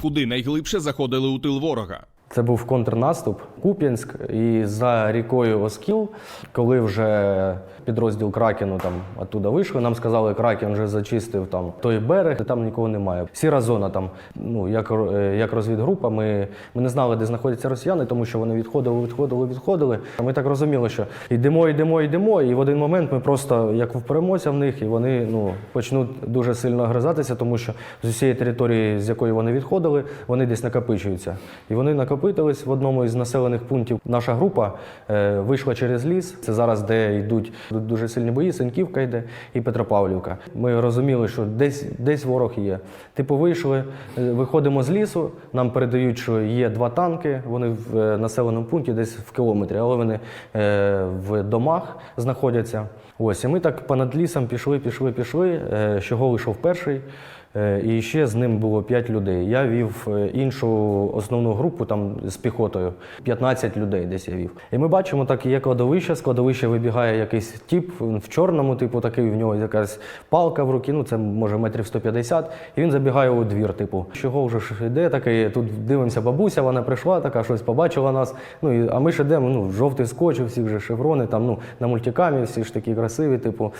куди найглибше заходили у тил ворога. Це був контрнаступ Куп'янськ, і за рікою Оскіл, коли вже підрозділ Кракену там оттуда вийшли, нам сказали, Кракен вже зачистив там той берег, і там нікого немає. Сіра зона там, ну як, е, як розвідгрупа, ми, ми не знали, де знаходяться росіяни, тому що вони відходили, відходили, відходили. Ми так розуміли, що йдемо, йдемо, йдемо, і в один момент ми просто як вперемося в них, і вони ну, почнуть дуже сильно гризатися, тому що з усієї території, з якої вони відходили, вони десь накопичуються. І вони накопитились в одному із населених пунктів. Наша група е, вийшла через ліс. Це зараз, де йдуть дуже сильні бої, Сеньківка йде і Петропавлівка. Ми розуміли, що десь, десь ворог є. Типу, вийшли, е, виходимо з лісу, нам передають, що є два танки. Вони в е, населеному пункті десь в кілометрі, але вони в домах знаходяться. Ось, і ми так понад лісом пішли, пішли, пішли. З вийшов перший. Е, І ще з ним було 5 людей. Я вів е, іншу основну групу там з піхотою. 15 людей десь я вів. І ми бачимо, так є кладовище, з кладовища вибігає якийсь тіп в чорному, типу, такий в нього якась палка в руці, ну це може метрів 150, і він забігає у двір, типу, чого вже ж йде такий, тут дивимося, бабуся, вона прийшла, така щось побачила нас. Ну і а ми ж йдемо, ну, жовтий скотч, у всіх же шеврони, там ну на мультикамі, всі ж такі красиві, типу.